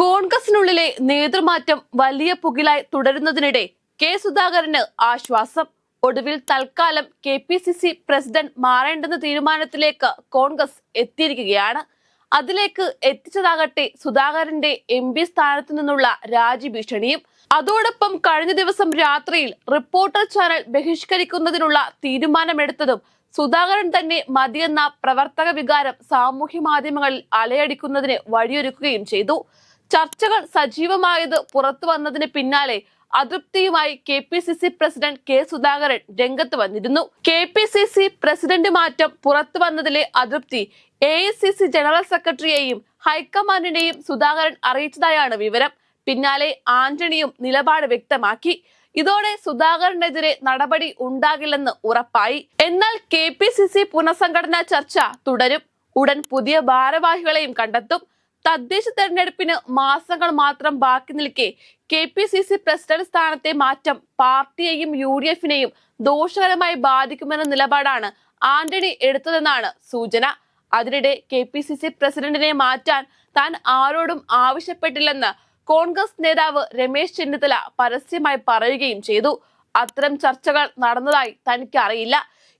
കോൺഗ്രസിനുള്ളിലെ നേതൃമാറ്റം വലിയ പുകിലായി തുടരുന്നതിനിടെ കെ സുധാകരന് ആശ്വാസം. ഒടുവിൽ തൽക്കാലം K P C C president മാറേണ്ടെന്ന തീരുമാനത്തിലേക്ക് കോൺഗ്രസ് എത്തിയിരിക്കുകയാണ്. അതിലേക്ക് എത്തിച്ചതാകട്ടെ സുധാകരന്റെ എം പി സ്ഥാനത്തു നിന്നുള്ള രാജിഭീഷണിയും അതോടൊപ്പം കഴിഞ്ഞ ദിവസം രാത്രിയിൽ റിപ്പോർട്ടർ ചാനൽ ബഹിഷ്കരിക്കുന്നതിനുള്ള തീരുമാനമെടുത്തതും സുധാകരൻ തന്നെ മതിയെന്ന പ്രവർത്തക വികാരം സാമൂഹ്യ മാധ്യമങ്ങളിൽ അലയടിക്കുന്നതിന് വഴിയൊരുക്കുകയും ചെയ്തു. ചർച്ചകൾ സജീവമായത് പുറത്തു വന്നതിന് പിന്നാലെ അതൃപ്തിയുമായി K P C C president K Sudhakaran രംഗത്ത് വന്നിരുന്നു. K P C C president മാറ്റം പുറത്തു വന്നതിലെ അതൃപ്തി എ സി സി ജനറൽ സെക്രട്ടറിയെയും ഹൈക്കമാൻഡിനെയും സുധാകരൻ അറിയിച്ചതായാണ് വിവരം. പിന്നാലെ ആന്റണിയും നിലപാട് വ്യക്തമാക്കി. ഇതോടെ സുധാകരനെതിരെ നടപടി ഉണ്ടാകില്ലെന്ന് ഉറപ്പായി. എന്നാൽ കെ പി സി സി പുനഃസംഘടനാ ചർച്ച തുടരും. ഉടൻ പുതിയ ഭാരവാഹികളെയും കണ്ടെത്തും. തദ്ദേശ തെരഞ്ഞെടുപ്പിന് മാസങ്ങൾ മാത്രം ബാക്കി നിൽക്കെ K P C C president സ്ഥാനത്തെ മാറ്റം പാർട്ടിയെയും യു ഡി എഫിനെയും ദോഷകരമായി ബാധിക്കുമെന്ന നിലപാടാണ് ആന്റണി എടുത്തതെന്നാണ് സൂചന. അതിനിടെ കെ പി സി സി പ്രസിഡന്റിനെ മാറ്റാൻ താൻ ആരോടും ആവശ്യപ്പെട്ടില്ലെന്ന് കോൺഗ്രസ് നേതാവ് രമേശ് ചെന്നിത്തല പരസ്യമായി പറയുകയും ചെയ്തു. അത്തരം ചർച്ചകൾ നടന്നതായി തനിക്ക് അറിയില്ല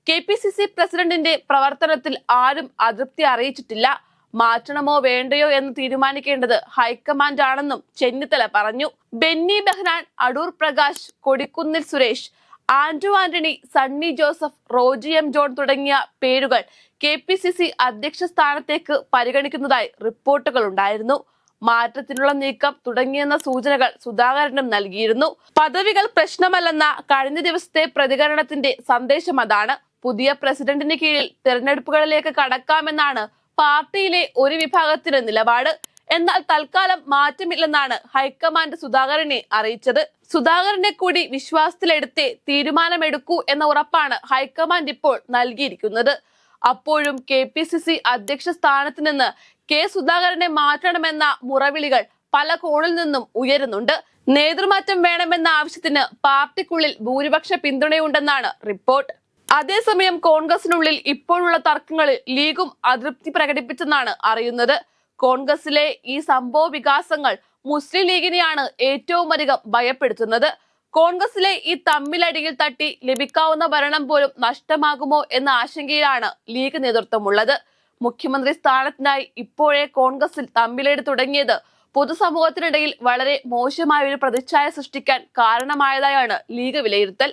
കെ പി സി സി പ്രസിഡന്റിന്റെ പ്രവർത്തനത്തിൽ ആരും അതൃപ്തി അറിയിച്ചിട്ടില്ല. മാറ്റണമോ വേണ്ടയോ എന്ന് തീരുമാനിക്കേണ്ടത് ഹൈക്കമാൻഡ് ആണെന്നും ചെന്നിത്തല പറഞ്ഞു. ബെന്നി ബെഹ്നാൻ അടൂർ പ്രകാശ് കൊടിക്കുന്നിൽ സുരേഷ് ആന്റു ആന്റണി സണ്ണി ജോസഫ് റോജി എം ജോൺ തുടങ്ങിയ പേരുകൾ കെ പി സി സി അധ്യക്ഷ സ്ഥാനത്തേക്ക് പരിഗണിക്കുന്നതായി റിപ്പോർട്ടുകൾ ഉണ്ടായിരുന്നു. മാറ്റത്തിനുള്ള നീക്കം തുടങ്ങിയെന്ന സൂചനകൾ സുധാകരനും നൽകിയിരുന്നു. പദവികൾ പ്രശ്നമല്ലെന്ന കഴിഞ്ഞ ദിവസത്തെ പ്രതികരണത്തിന്റെ സന്ദേശം അതാണ്. പുതിയ പ്രസിഡന്റിന് കീഴിൽ തെരഞ്ഞെടുപ്പുകളിലേക്ക് കടക്കാമെന്നാണ് പാർട്ടിയിലെ ഒരു വിഭാഗത്തിന് നിലപാട്. എന്നാൽ തൽക്കാലം മാറ്റമില്ലെന്നാണ് ഹൈക്കമാൻഡ് സുധാകരനെ അറിയിച്ചത്. സുധാകരനെ കൂടി വിശ്വാസത്തിലെടുത്തേ തീരുമാനമെടുക്കൂ എന്ന ഉറപ്പാണ് ഹൈക്കമാൻഡ് ഇപ്പോൾ നൽകിയിരിക്കുന്നത്. അപ്പോഴും കെ പി സി സി അധ്യക്ഷ സ്ഥാനത്ത് നിന്ന് കെ സുധാകരനെ മാറ്റണമെന്ന മുറവിളികൾ പല കോണിൽ നിന്നും ഉയരുന്നുണ്ട്. നേതൃമാറ്റം വേണമെന്ന ആവശ്യത്തിന് പാർട്ടിക്കുള്ളിൽ ഭൂരിപക്ഷ പിന്തുണയുണ്ടെന്നാണ് റിപ്പോർട്ട്. അതേസമയം കോൺഗ്രസിനുള്ളിൽ ഇപ്പോഴുള്ള തർക്കങ്ങളിൽ ലീഗും അതൃപ്തി പ്രകടിപ്പിച്ചെന്നാണ് അറിയുന്നത്. കോൺഗ്രസിലെ ഈ സംഭവ വികാസങ്ങൾ മുസ്ലിം ലീഗിനെയാണ് ഏറ്റവും അധികം ഭയപ്പെടുത്തുന്നത്. കോൺഗ്രസിലെ ഈ തമ്മിലടിയിൽ തട്ടി ലഭിക്കാവുന്ന ഭരണം പോലും നഷ്ടമാകുമോ എന്ന ആശങ്കയിലാണ് ലീഗ് നേതൃത്വമുള്ളത്. മുഖ്യമന്ത്രി സ്ഥാനത്തിനായി ഇപ്പോഴേ കോൺഗ്രസിൽ തമ്മിലേട് തുടങ്ങിയത് പൊതുസമൂഹത്തിനിടയിൽ വളരെ മോശമായ ഒരു പ്രതിച്ഛായ സൃഷ്ടിക്കാൻ കാരണമായതായാണ് ലീഗ് വിലയിരുത്തൽ.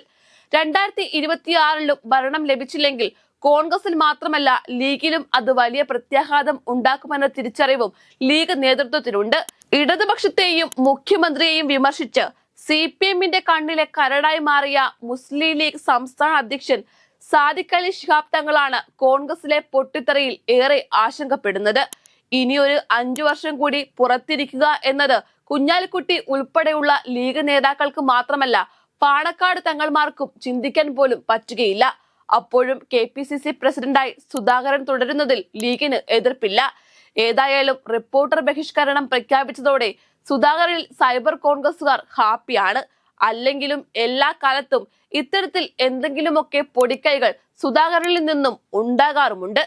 രണ്ടായിരത്തി ഇരുപത്തിയാറിലും ഭരണം ലഭിച്ചില്ലെങ്കിൽ കോൺഗ്രസിൽ മാത്രമല്ല ലീഗിലും അത് വലിയ പ്രത്യാഘാതം ഉണ്ടാക്കുമെന്ന തിരിച്ചറിവും ലീഗ് നേതൃത്വത്തിനുണ്ട്. ഇടതുപക്ഷത്തെയും മുഖ്യമന്ത്രിയെയും വിമർശിച്ച് സി പി എമ്മിന്റെ കണ്ണിലെ കരടായി മാറിയ മുസ്ലിം ലീഗ് സംസ്ഥാന അധ്യക്ഷൻ സാദിഖ് അലി ഷിഹാബ് തങ്ങളാണ് കോൺഗ്രസിലെ പൊട്ടിത്തെറിയിൽ ഏറെ ആശങ്കപ്പെടുന്നത്. ഇനിയൊരു അഞ്ചു വർഷം കൂടി പുറത്തിരിക്കുക എന്നത് കുഞ്ഞാലിക്കുട്ടി ഉൾപ്പെടെയുള്ള ലീഗ് നേതാക്കൾക്ക് മാത്രമല്ല പാണക്കാട് തങ്ങൾമാർക്കും ചിന്തിക്കാൻ പോലും പറ്റുകയില്ല. അപ്പോഴും കെ പി സി സി പ്രസിഡന്റായി സുധാകരൻ തുടരുന്നതിൽ ലീഗിന് എതിർപ്പില്ല. ഏതായാലും റിപ്പോർട്ടർ ബഹിഷ്കരണം പ്രഖ്യാപിച്ചതോടെ സുധാകരനിൽ സൈബർ കോൺഗ്രസുകാർ ഹാപ്പിയാണ്. അല്ലെങ്കിലും എല്ലാ കാലത്തും ഇത്തരത്തിൽ എന്തെങ്കിലുമൊക്കെ പൊടിക്കൈകൾ സുധാകരനിൽ നിന്നും ഉണ്ടാകാറുമുണ്ട്.